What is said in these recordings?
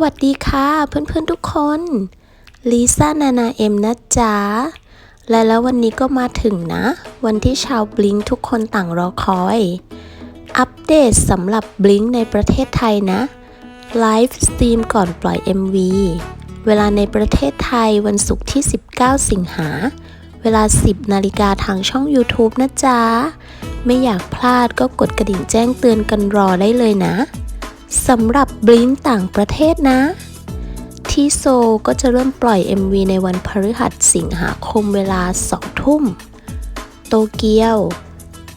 วัสดีค่ะเพื่อนๆทุกคนลิซ่านานาเอ็มนะจ๊ะ และแล้ววันนี้ก็มาถึงนะ วันที่ชาวบลิงทุกคนต่างรอคอย อัปเดตสำหรับบลิงในประเทศไทยนะ ไลฟ์สตรีมก่อนปล่อย MV เวลาในประเทศไทยวันศุกร์ที่ 19 สิงหา เวลา 10 นาฬิกาทางช่อง YouTube นะจ๊ะ ไม่อยากพลาดก็กดกระดิ่งแจ้งเตือนกันรอได้เลยนะ สำหรับบลิ้งต่างประเทศนะ ที่โซลก็จะเริ่มปล่อย MV ในวันพฤหัสสิงหาคมเวลา2ทุ่ม โตเกียว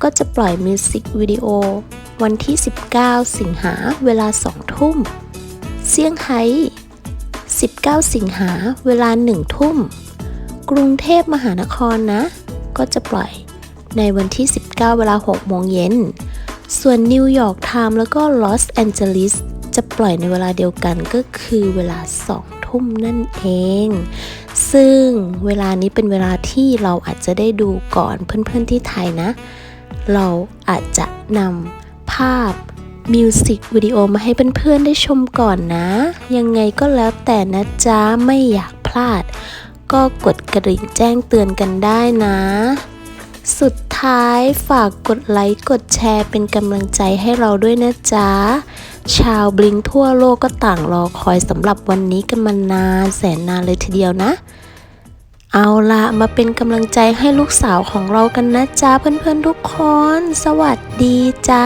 ก็จะปล่อยมิวสิกวิดีโอวันที่ 19 สิงหาเวลา2ทุ่ม เซี่ยงไฮ้ 19 สิงหาเวลา1ทุ่ม กรุงเทพมหานครนะ ก็จะปล่อยในวันที่ 19 เวลา6โมงเย็น ส่วนนิวยอร์กไทม์แล้วก็ลอสแอนเจลิสจะปล่อยในเวลาเดียวกันก็คือเวลา 2 ทุ่มนั่นเอง ซึ่งเวลานี้เป็นเวลาที่เราอาจจะได้ดูก่อนเพื่อนๆที่ไทยนะ เราอาจจะนำภาพมิวสิกวิดีโอมาให้เพื่อนๆได้ชมก่อนนะ ยังไงก็แล้วแต่นะจ๊ะ ไม่อยากพลาด ก็กดกระดิ่งแจ้งเตือนกันได้นะ สุดท้ายฝากกดไลค์กดแชร์เป็นกำลังใจให้เราด้วยนะจ๊ะ ชาวบลิงทั่วโลกก็ต่างรอคอยสำหรับวันนี้กันมานานแสนนานเลยทีเดียวนะ เอาละมาเป็นกำลังใจให้ลูกสาวของเรากันนะจ๊ะเพื่อนๆทุกคน สวัสดีจ้า